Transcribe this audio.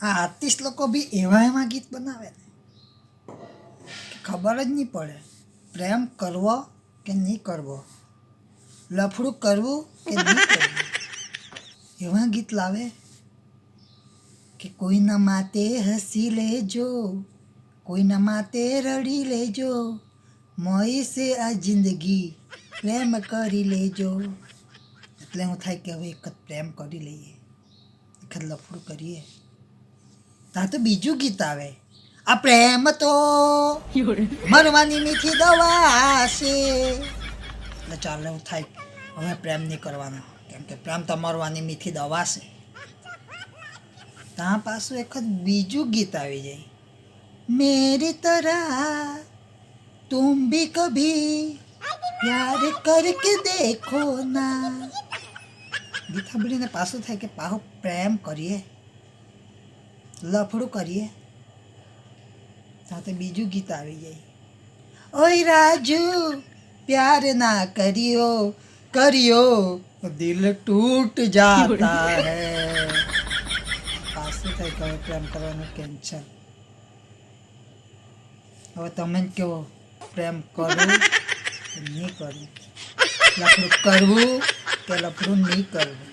આ આર્ટિસ્ટ લોકો બી એવા એવા ગીત બનાવે ને ખબર જ નહીં પડે. પ્રેમ કરવો કે નહીં કરવો? લફડું કરવું કે નહીં કરવું? એવા ગીત લાવે કે કોઈના માતે હસી લેજો, કોઈના માતે રડી લેજો મોઈ સે આ જિંદગી પ્રેમ કરી લેજો. એટલે હું થાય કે હવે એક જ પ્રેમ કરી લઈએ, એક જ લફડું કરીએ. તા તો બીજું ગીત આવે. આ પ્રેમ તો મરવાની મીઠી દવા છે એટલે ચાલે એવું થાય. હવે પ્રેમ નહીં કરવાનો. કેમ કે પ્રેમ તો મરવાની મીઠી દવા છે ત્યાં પાછું વખત બીજું ગીત આવી જાય. મેરી તરા તું ભી કભી યાર કરકે દેખો ના. ગીત સાંભળીને પાછું થાય કે પાહો પ્રેમ કરીએ. લફડું કરીએ, સાથે બીજું ગીત આવી જાય. ઓય રાજુ, પ્યાર ના કર્યો કર્યો, દિલ તૂટ જાતા હે. પાછું થાય ગયો પ્રેમ કરવાનું કેન્સલ હવે તમે કેવો પ્રેમ કરું નહીં કરું? લફડું કરવું કે લફડું નહીં કરવું